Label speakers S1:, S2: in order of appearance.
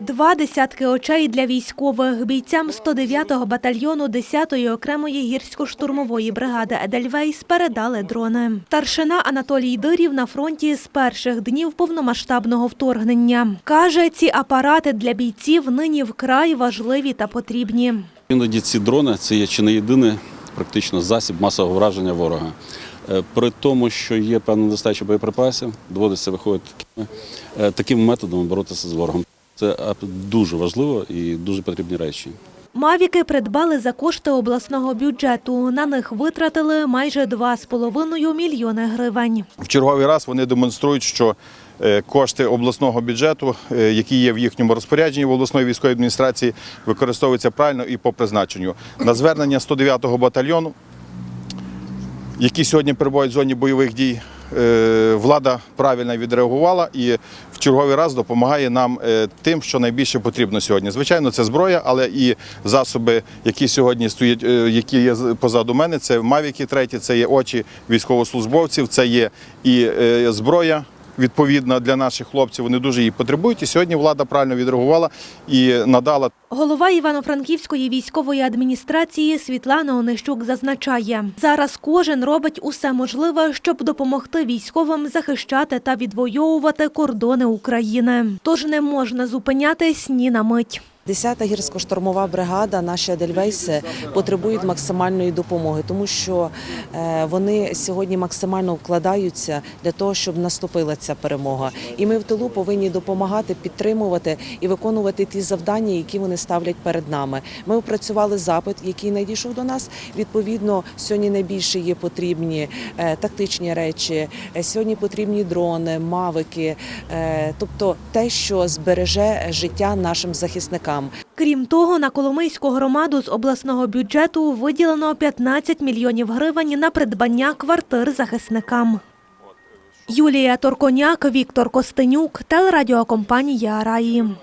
S1: Два десятки очей для військових бійцям 109-го батальйону 10-ї окремої гірсько-штурмової бригади Едельвейс передали дрони. Старшина Анатолій Дирів на фронті з перших днів повномасштабного вторгнення. Каже, ці апарати для бійців нині вкрай важливі та потрібні.
S2: Іноді ці дрони це є чи не єдиний практично засіб масового враження ворога. Е, При тому, що є певна недостача боєприпасів, доводиться виходити е, таким методом боротися з ворогом. Це дуже важливо і дуже потрібні речі.
S1: Мавіки придбали за кошти обласного бюджету. На них витратили майже 2,5 мільйони гривень.
S3: В черговий раз вони демонструють, що е, кошти обласного бюджету, е, які є в їхньому розпорядженні в обласної військової адміністрації, використовуються правильно і по призначенню. На звернення 109-го батальйону, які сьогодні перебувають в зоні бойових дій, влада правильно відреагувала і в черговий раз допомагає нам е, тим, що найбільше потрібно сьогодні. Звичайно, це зброя, але і засоби, які сьогодні стоять, е, які є позаду мене, це мавіки треті, це є очі військовослужбовців, це є і е, зброя. Відповідна для наших хлопців, вони дуже її потребують. І сьогодні влада правильно відреагувала і надала
S1: Голова Івано-Франківської військової адміністрації Світлана Онищук зазначає, зараз кожен робить усе можливе, щоб допомогти військовим захищати та відвоювати кордони України. Тож не можна зупинятись ні на мить.
S4: 10-та гірсько-штурмова бригада, наші Едельвейси, потребують максимальної допомоги, тому що е, вони сьогодні максимально вкладаються для того, щоб наступила ця перемога. І ми в тилу повинні допомагати, підтримувати і виконувати ті завдання, які вони ставлять перед нами. Ми опрацювали запит, який надійшов до нас. Відповідно, сьогодні найбільше є потрібні е, тактичні речі. Е, Сьогодні потрібні дрони, мавики, е, тобто те, що збереже життя нашим захисникам.
S1: Крім того, на Коломийську громаду з обласного бюджету виділено 15 мільйонів гривень на придбання квартир захисникам. Юлія Торконяк, Віктор Костенюк, телерадіокомпанія Раї.